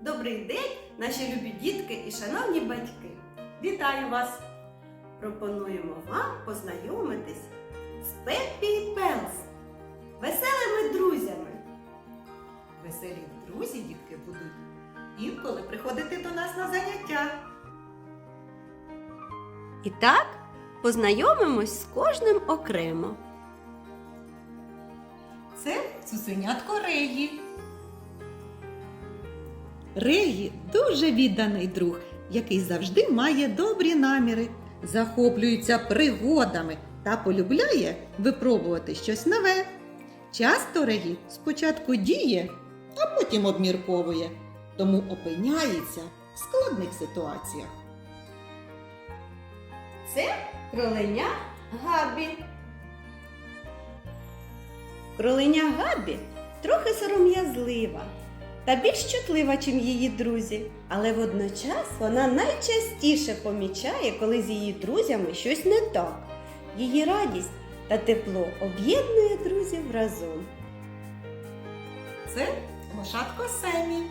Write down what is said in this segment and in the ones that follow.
Добрий день, наші любі дітки і шановні батьки! Вітаю вас! Пропонуємо вам познайомитись з Пеппі і Пелс, веселими друзями. Веселі друзі, дітки, будуть інколи приходити до нас на заняття. І так познайомимось з кожним окремо. Це цуценятко Реї. Реї дуже відданий друг, який завжди має добрі наміри, захоплюється пригодами та полюбляє випробувати щось нове. Часто Реї спочатку діє, а потім обмірковує, тому опиняється в складних ситуаціях. Це кроленя Габі. Кроленя Габі трохи сором'язлива та більш чутлива, чим її друзі, але водночас вона найчастіше помічає, коли з її друзями щось не так. Її радість та тепло об'єднує друзів разом. Це лошадко Семі.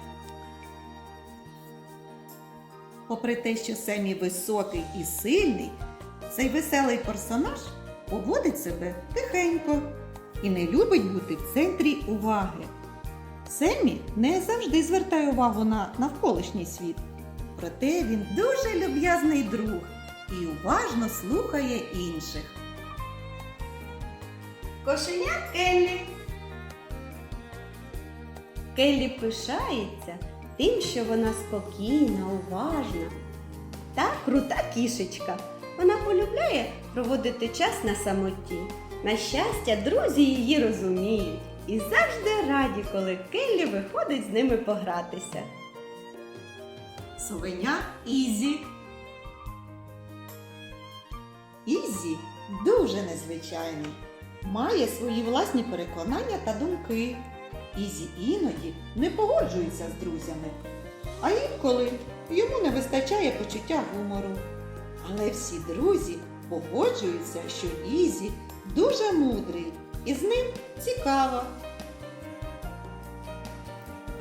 Попри те, що Семі високий і сильний, цей веселий персонаж поводить себе тихенько і не любить бути в центрі уваги. Семі не завжди звертає увагу на навколишній світ. Проте він дуже люб'язний друг і уважно слухає інших. Кошеня Келлі. Келлі пишається тим, що вона спокійна, уважна та крута кішечка. Вона полюбляє проводити час на самоті. На щастя, друзі її розуміють і завжди раді, коли Келлі виходить з ними погратися. Совеня Ізі. Ізі дуже незвичайний, має свої власні переконання та думки. Ізі іноді не погоджується з друзями, а інколи йому не вистачає почуття гумору. Але всі друзі погоджуються, що Ізі дуже мудрий і з ним цікаво.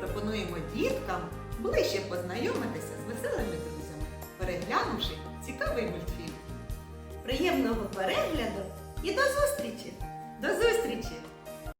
Пропонуємо діткам ближче познайомитися з веселими друзями, переглянувши цікавий мультфільм. Приємного перегляду і до зустрічі! До зустрічі!